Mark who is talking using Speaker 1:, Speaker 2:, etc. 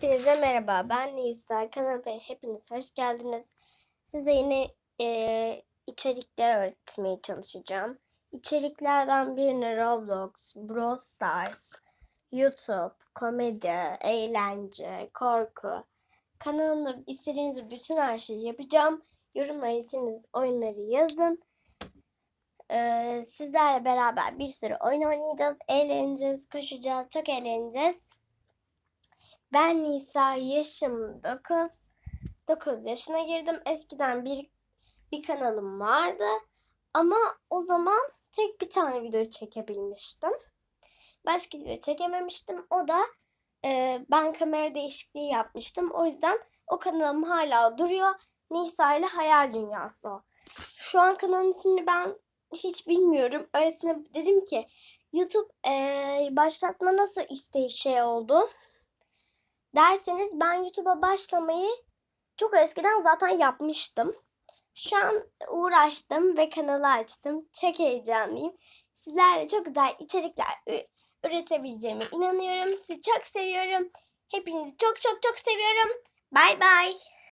Speaker 1: Hepinize merhaba. Ben Nisa. Kanalıma hepiniz hoş geldiniz. Size yine e, içerikler öğretmeye çalışacağım. İçeriklerden birini Roblox, Brawl Stars, YouTube, komedi, eğlence, korku. Kanalımda istediğiniz bütün her şeyi yapacağım. Yorumlara oyunları yazın. Ee, sizlerle beraber bir sürü oyun oynayacağız, eğleneceğiz, koşacağız, çok eğleneceğiz. Ben Nisa, yaşım 9. 9 yaşına girdim. Eskiden bir bir kanalım vardı. Ama o zaman tek bir tane video çekebilmiştim. Başka video çekememiştim. O da e, ben kamera değişikliği yapmıştım. O yüzden o kanalım hala duruyor. Nisa ile Hayal Dünyası o. Şu an kanalın ismini ben hiç bilmiyorum. Öylesine dedim ki YouTube e, başlatma nasıl isteği şey oldu derseniz ben YouTube'a başlamayı çok eskiden zaten yapmıştım. Şu an uğraştım ve kanalı açtım. Çok heyecanlıyım. Sizlerle çok güzel içerikler üretebileceğime inanıyorum. Sizi çok seviyorum. Hepinizi çok çok çok seviyorum. Bay bay.